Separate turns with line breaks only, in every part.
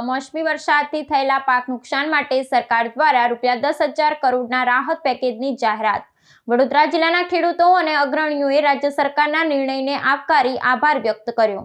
કમોસમી વરસાદથી થયેલા પાક નુકસાન માટે સરકાર દ્વારા રૂપિયા દસ હજાર કરોડના રાહત પેકેજની જાહેરાત. વડોદરા જિલ્લાના ખેડૂતો અને અગ્રણીઓએ રાજ્ય સરકારના નિર્ણયને આવકારી આભાર વ્યક્ત કર્યો.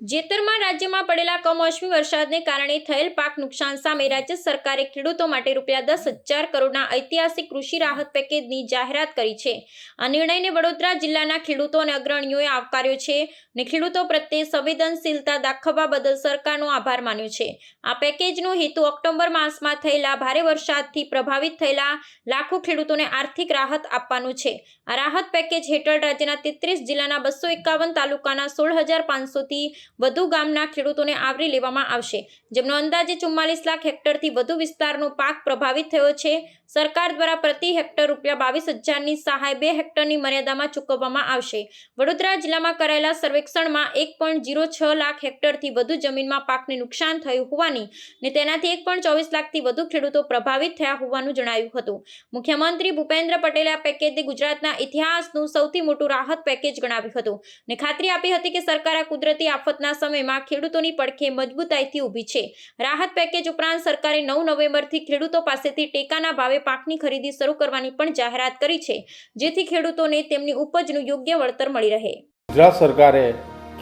જેતરમાં રાજ્યમાં પડેલા કમોસમી વરસાદને કારણે થયેલ પાક નુકસાન સામે રાજ્ય સરકારે ખેડૂતો માટે રૂપિયા દસ હજાર કરોડના ઐતિહાસિક કૃષિ રાહત પેકેજની જાહેરાત કરી છે. આ નિર્ણયને વડોદરા જિલ્લાના ખેડૂતો અને અગ્રણીઓએ આવકાર્યો છે અને ખેડૂતો પ્રત્યે સંવેદનશીલતા દાખવવા બદલ સરકારનો આભાર માન્યો છે. આ પેકેજનો હેતુ ઓક્ટોબર માસમાં થયેલા ભારે વરસાદથી પ્રભાવિત થયેલા લાખો ખેડૂતોને આર્થિક રાહત આપવાનું છે. આ રાહત પેકેજ હેઠળ રાજ્યના તેત્રીસ જિલ્લાના બસો એકાવન તાલુકાના સોળ હજાર પાંચસોથી વધુ ગામના ખેડૂતોને આવરી લેવામાં આવશે. જેમનો અંદાજે ચુમ્માલીસ લાખ હેક્ટરથી વધુ વિસ્તારનો પાક પ્રભાવિત થયો છે. સરકાર દ્વારા પ્રતિ હેક્ટર રૂપિયા બાવીસ હજારની સહાય બે હેક્ટરની મર્યાદામાં ચૂકવવામાં આવશે. વડોદરા જિલ્લામાં કરાયેલા સર્વેક્ષણમાં એક પોઈન્ટ જીરો છ લાખ હેક્ટરથી વધુ જમીનમાં પાકને નુકસાન થયું હોવાની ને તેનાથી એક પોઈન્ટ ચોવીસ લાખથી વધુ ખેડૂતો પ્રભાવિત થયા હોવાનું જણાવ્યું હતું. મુખ્યમંત્રી ભૂપેન્દ્ર પટેલે આ પેકેજને ગુજરાતના ઇતિહાસનું સૌથી મોટું રાહત પેકેજ ગણાવ્યું હતું ને ખાતરી આપી હતી કે સરકાર આ કુદરતી આફતના સમયમાં ખેડૂતોની પડખે મજબૂતાઈથી ઊભી છે. રાહત પેકેજ ઉપરાંત સરકારે નવ નવેમ્બરથી ખેડૂતો પાસેથી ટેકાના ભાવે પાકની ખરીદી શરૂ કરવાની પણ જાહેરાત કરી છે, જેથી ખેડૂતોને તેમની ઉપજનું યોગ્ય વળતર મળી રહે.
ગુજરાત સરકારે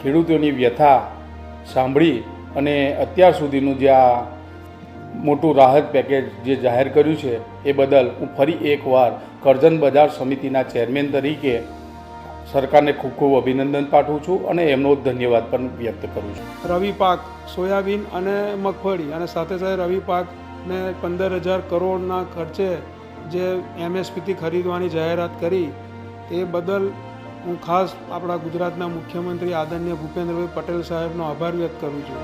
ખેડૂતોની વ્યથા સાંભળી અને અત્યાર સુધીનું જે આ મોટું રાહત પેકેજ જે જાહેર કર્યું છે, એ બદલ હું ફરી એકવાર કરજણ બજાર સમિતિના ચેરમેન તરીકે સરકારને ખૂબ ખૂબ અભિનંદન પાઠવું છું અને એમનો ધન્યવાદ પણ વ્યક્ત કરું છું.
રવિ પાક, સોયાબીન અને મગફળી અને સાથે સાથે રવિ પાકને પંદર હજાર કરોડના ખર્ચે જે એમએસપીથી ખરીદવાની જાહેરાત કરી, તે બદલ હું ખાસ આપણા ગુજરાતના મુખ્યમંત્રી આદરણીય ભૂપેન્દ્રભાઈ પટેલ સાહેબનો આભાર વ્યક્ત કરું છું.